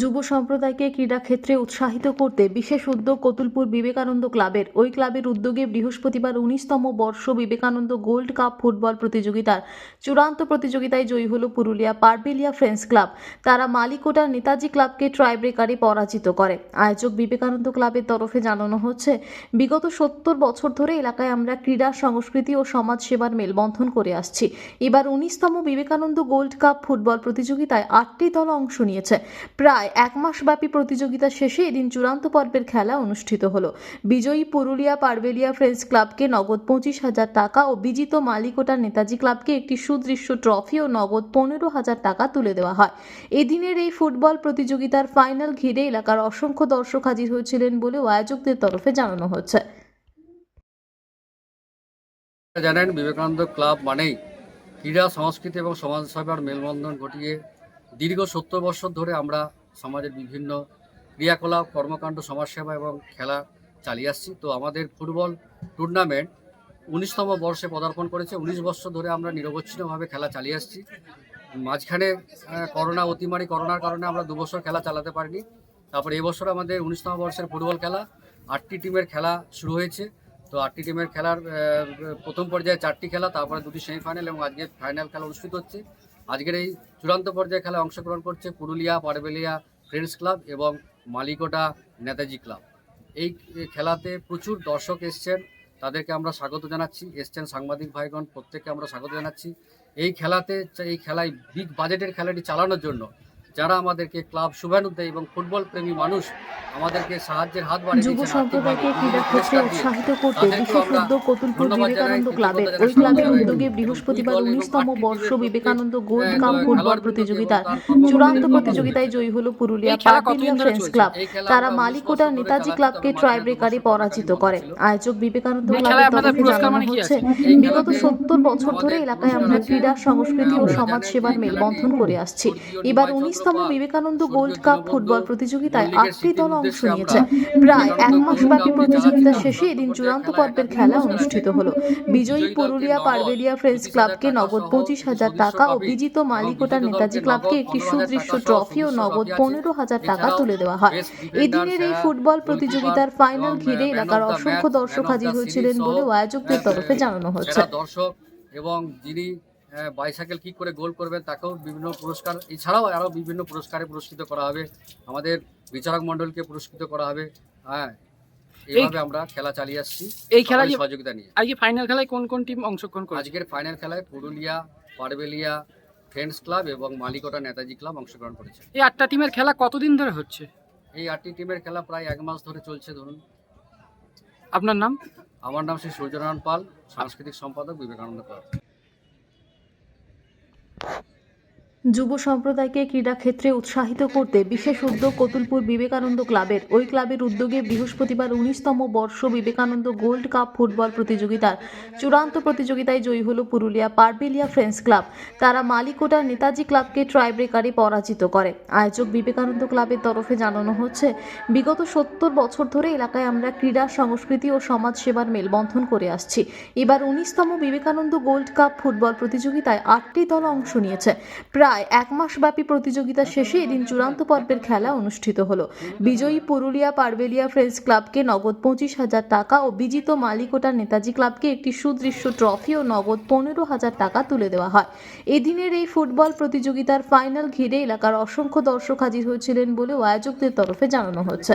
যুব সম্প্রদায়কে ক্রীড়াক্ষেত্রে উৎসাহিত করতে বিশেষ উদ্যোগ কতুলপুর বিবেকানন্দ ক্লাবের। ওই ক্লাবের উদ্যোগে বৃহস্পতিবার উনিশতম বর্ষ বিবেকানন্দ গোল্ড কাপ ফুটবল প্রতিযোগিতার চূড়ান্ত প্রতিযোগিতায় জয়ী হল পুরুলিয়া পারবেলিয়া ফ্রেন্ডস ক্লাব। তারা মালিকোটার নেতাজি ক্লাবকে ট্রাইব্রেকারে পরাজিত করে। আয়োজক বিবেকানন্দ ক্লাবের তরফে জানানো হচ্ছে, বিগত সত্তর বছর ধরে এলাকায় আমরা ক্রীড়া, সংস্কৃতি ও সমাজ সেবার মেলবন্ধন করে আসছি। এবার উনিশতম বিবেকানন্দ গোল্ড কাপ ফুটবল প্রতিযোগিতায় আটটি দল অংশ নিয়েছে। প্রায় এক মাসব্যাপী প্রতিযোগিতা শেষে এদিন চূড়ান্ত পর্বের খেলা অনুষ্ঠিত হলো। বিজয়ী পুরুলিয়া পারবেলিয়া ফ্রেন্ডস ক্লাবকে নগদ পঁচিশ হাজার টাকা ও বিজিত মালিকোটার নেতাজি ক্লাবকে একটি সুদৃশ্য ট্রফি ও নগদ পনেরো হাজার টাকা তুলে দেওয়া হয়। এদিনের এই ফুটবল প্রতিযোগিতার ফাইনাল ঘিরে এলাকার অসংখ্য দর্শক হাজির হয়েছিলেন বলেও আয়োজকদের তরফে জানানো হচ্ছে। জানেন, বিবেকানন্দ ক্লাব মানেই ক্রীড়া, সংস্কৃতি এবং সমাজসেবার মেলবন্ধন ঘটিয়ে দীর্ঘ সত্তর বছর ধরে আমরা সমাজের বিভিন্ন ক্রিয়াকলাপ, কর্মকাণ্ড, সমাজসেবা এবং খেলা চালিয়ে আসছি। তো আমাদের ফুটবল টুর্নামেন্ট উনিশতম বর্ষে পদার্পণ করেছে। উনিশ বছর ধরে আমরা নিরবচ্ছিন্নভাবে খেলা চালিয়ে আসছি। মাঝখানে করোনা, অতিমারি করোনার কারণে আমরা দু বছর খেলা চালাতে পারিনি। তারপর এবছর আমাদের উনিশতম বর্ষের ফুটবল খেলা, আটটি টিমের খেলা শুরু হয়েছে। তো আটটি টিমের খেলার প্রথম পর্যায়ে চারটি খেলা, তারপরে দুটি সেমিফাইনাল এবং আজকে ফাইনাল খেলা অনুষ্ঠিত হচ্ছে। আজকের এই চূড়ান্ত পর্যায়ে খেলায় অংশগ্রহণ করছে পুরুলিয়া পারবেলিয়া ফ্রেন্ডস ক্লাব এবং মালিকোটা নেতাজি ক্লাব। এই খেলাতে প্রচুর দর্শক এসছেন, তাদেরকে আমরা স্বাগত জানাচ্ছি। এসছেন সাংবাদিক ভাইগণ, প্রত্যেককে আমরা স্বাগত জানাচ্ছি। এই খেলাতে, এই খেলায় বিগ বাজেটের খেলাটি চালানোর জন্য যারা আমাদেরকে ক্লাব শুভানু দেয় এবং ফুটবল প্রেমী মানুষ আমাদেরকে সাহায্যের হাত বাড়িয়ে যুব সম্প্রদায়কে পুরস্কার দিয়ে। উৎসাহিত করতে বিশেষ উদ্যোগ কতুলপুর বিবেকানন্দ ক্লাবের ওই ক্লাবের উদ্যোগে বৃহস্পতিবার উনিশতম বর্ষ বিবেকানন্দ গোল্ড কাপ ফুটবল প্রতিযোগিতার চূড়ান্ত প্রতিযোগিতায় জয়ী হলো পুরুলিয়া ফ্রেন্ডস ক্লাব। তারা মালিকোটার নেতাজি ক্লাবকে ট্রাইব্রেকারে পরাজিত করে। আয়োজক বিবেকানন্দ ক্লাবের তরফে জানানো মানে হচ্ছে বিগত সত্তর বছর ধরে এলাকায় আমরা ক্রীড়া সংস্কৃতি ও সমাজ সেবার মেলবন্ধন করে আসছি। এবার Nimai Pal, Vivekananda gold cup football প্রতিযোগিতায় আটটি দল অংশ নিয়েছে। প্রায় এক মাস কাপ প্রতিযোগিতা শেষে এদিন চূড়ান্ত পর্বের খেলা অনুষ্ঠিত হলো। বিজয়ী পুরুলিয়া পারবেলিয়া ফ্রেন্ডস ক্লাবকে নগদ পঁচিশ হাজার টাকা ও বিজিত এবং মালিকোটার নেতাজি ক্লাবকে একটি সুদৃশ্য ট্রফি ও নগদ পনেরো হাজার টাকা তুলে দেওয়া হয়। এদিনের এই ফুটবল প্রতিযোগিতার ফাইনাল ঘিরে এলাকার অসংখ্য দর্শক হাজির হয়েছিলেন বলেও আয়োজকদের তরফে জানানো দর্শক এবং যিনি বাইসাইকেল কিক করে গোল করবেন তাকেও বিভিন্ন পুরস্কার এছাড়াও আরও বিভিন্ন পুরস্কারে পুরস্কৃত করা হবে। আমাদের বিচারক মণ্ডলকে পুরস্কৃত করা হবে। হ্যাঁ এইভাবে আমরা খেলা চালিয়ে আসছি। এই খেলা সহযোগিতা নিয়ে। আজকে ফাইনাল খেলায় কোন কোন টিম অংশগ্রহণ করেছে? আজকের ফাইনাল খেলায় পুরুলিয়া পারবেলিয়া ফ্রেন্ডস ক্লাব এবং মালিকোটা নেতাজি ক্লাব অংশগ্রহণ করেছে। এই আটটা টিমের খেলা কতদিন ধরে হচ্ছে? এই আটটি টিমের খেলা প্রায় এক মাস ধরে চলছে ধরুন। আপনার নাম? আমার নাম শ্রী সূর্যনারায়ণ পাল সাংস্কৃতিক সম্পাদক বিবেকানন্দ ক্লাব যুব সম্প্রদায়কে ক্রীড়াক্ষেত্রে উৎসাহিত করতে বিশেষ উদ্যোগ কতুলপুর বিবেকানন্দ ক্লাবের। ওই ক্লাবের উদ্যোগে বৃহস্পতিবার উনিশতম বর্ষ বিবেকানন্দ গোল্ড কাপ ফুটবল প্রতিযোগিতার চূড়ান্ত প্রতিযোগিতায় জয়ী হল পুরুলিয়া পারবেলিয়া ফ্রেন্ডস ক্লাব। তারা মালিকোটার নেতাজি ক্লাবকে ট্রাইব্রেকারে পরাজিত করে। আয়োজক বিবেকানন্দ ক্লাবের তরফে জানানো হচ্ছে, বিগত সত্তর বছর ধরে এলাকায় আমরা ক্রীড়া, সংস্কৃতি ও সমাজ সেবার মেলবন্ধন করে আসছি। এবার উনিশতম বিবেকানন্দ গোল্ড কাপ ফুটবল প্রতিযোগিতায় আটটি দল অংশ নিয়েছে। প্রায় এক মাসব্যাপী প্রতিযোগিতা শেষে এদিন চূড়ান্ত পর্বের খেলা অনুষ্ঠিত হলো। বিজয়ী পুরুলিয়া পারবেলিয়া ফ্রেন্ডস ক্লাবকে নগদ পঁচিশ হাজার টাকা ও বিজিত মালিকোটার নেতাজি ক্লাবকে একটি সুদৃশ্য ট্রফি ও নগদ পনেরো হাজার টাকা তুলে দেওয়া হয়। এদিনের এই ফুটবল প্রতিযোগিতার ফাইনাল ঘিরে এলাকার অসংখ্য দর্শক হাজির হয়েছিলেন বলেও আয়োজকদের তরফে জানানো হচ্ছে।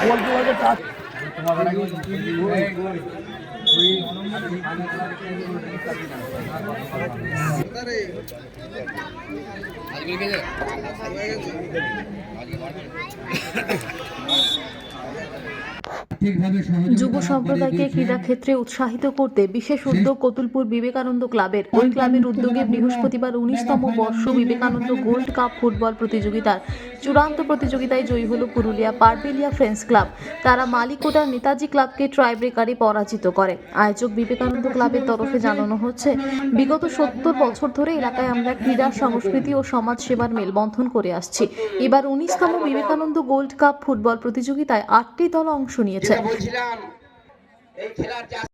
Ball ball touch. আজকে গেছে যুব সম্প্রদায়কে ক্রীড়া ক্ষেত্রে উৎসাহিত করতে বিশেষ উদ্যোগ কতুলপুর বিবেকানন্দ ক্লাবের। ওই ক্লাবের উদ্যোগে বৃহস্পতিবার উনিশতম বর্ষ বিবেকানন্দ গোল্ড কাপ ফুটবল প্রতিযোগিতার চূড়ান্ত প্রতিযোগিতায় জয়ী হল পুরুলিয়া পারবেলিয়া ফ্রেন্ডস ক্লাব। তারা মালিকোটার নেতাজি ক্লাবকে ট্রাইব্রেকারে পরাজিত করে। আয়োজক বিবেকানন্দ ক্লাবের তরফে জানানো হচ্ছে বিগত সত্তর বছর ধরে এলাকায় আমরা ক্রীড়া সংস্কৃতি ও সমাজ সেবার মেলবন্ধন করে আসছি। এবার উনিশতম বিবেকানন্দ গোল্ড কাপ ফুটবল প্রতিযোগিতায় আটটি দল অংশ নিয়েছে। যেটা বলছিলাম এই খেলার